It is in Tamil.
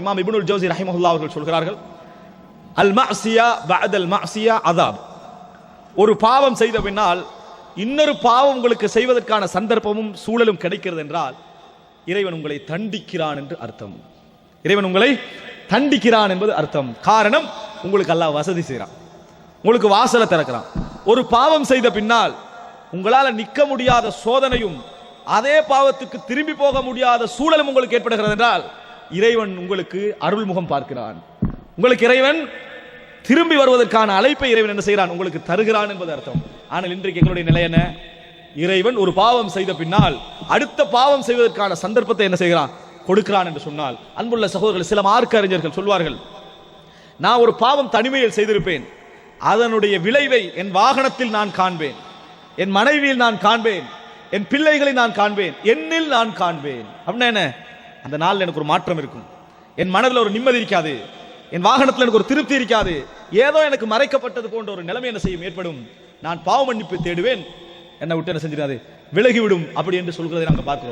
இமாம் இபுனுல் ஜோசி ரஹிமஹுல்லா அவர்கள் சொல்கிறார்கள் அல் மஅசியா பஅதல் மாசியா அதாப் ஒரு பாவம் செய்த பின்னால் இன்னொரு பாவம் உங்களுக்கு செய்வதற்கான சந்தர்ப்பமும் சூழலும் கிடைக்கிறது என்றால் இறைவன் உங்களை தண்டிக்கிறான் என்று அர்த்தம். இறைவன் உங்களை தண்டிக்கிறான் என்பது அர்த்தம். காரணம் உங்களுக்கு அல்லாஹ் வசதி செய்கிறான் உங்களுக்கு வாசலை திறக்கிறான். ஒரு பாவம் செய்த பின்னால் உங்களால் நிற்க முடியாத சோதனையும் அதே பாவத்துக்கு திரும்பி போக முடியாத சூழலும் உங்களுக்கு ஏற்படுகிறது என்றால் இறைவன் உங்களுக்கு அருள்முகம் பார்க்கிறான். உங்களுக்கு இறைவன் திரும்பி வருவதற்கான அழைப்பை இறைவன் என்ன செய்கிறான்? உங்களுக்கு தருகிறான் என்பது அர்த்தம். ஆனால் இன்றைக்கு எங்களுடைய நிலை என்ன? இறைவன் ஒரு பாவம் செய்த பின்னால் அடுத்த பாவம் செய்வதற்கான சந்தர்ப்பத்தை என்ன செய்கிறான்? கொடுக்கிறான் என்று சொன்னால். அன்புள்ள சகோதரர்கள் சில மார்க்க அறிஞர்கள் சொல்வார்கள் நான் ஒரு பாவம் தனிமையில் செய்திருப்பேன். அதனுடைய விளைவை என் வாகனத்தில் நான் காண்பேன். என் மனைவியில் நான் காண்பேன். என் பிள்ளைகளை நான் காண்பேன். என்னில் நான் காண்பேன். அப்படின்னா என்ன? அந்த நாளில் எனக்கு ஒரு மாற்றம் இருக்கும். என் மனதில் ஒரு நிம்மதி இருக்காது. என் வாகனத்தில் எனக்கு ஒரு திருப்தி இருக்காது. ஏதோ எனக்கு மறைக்கப்பட்டது போன்ற ஒரு நிலைமை என்ன செய்யும் ஏற்படும். நான் பாவ மன்னிப்பு தேடுவேன். என்னை விட்டு என்ன செஞ்சிடாது. விலகிவிடும் அப்படி என்று சொல்கிறதை நாங்கள் பார்க்கிறோம்.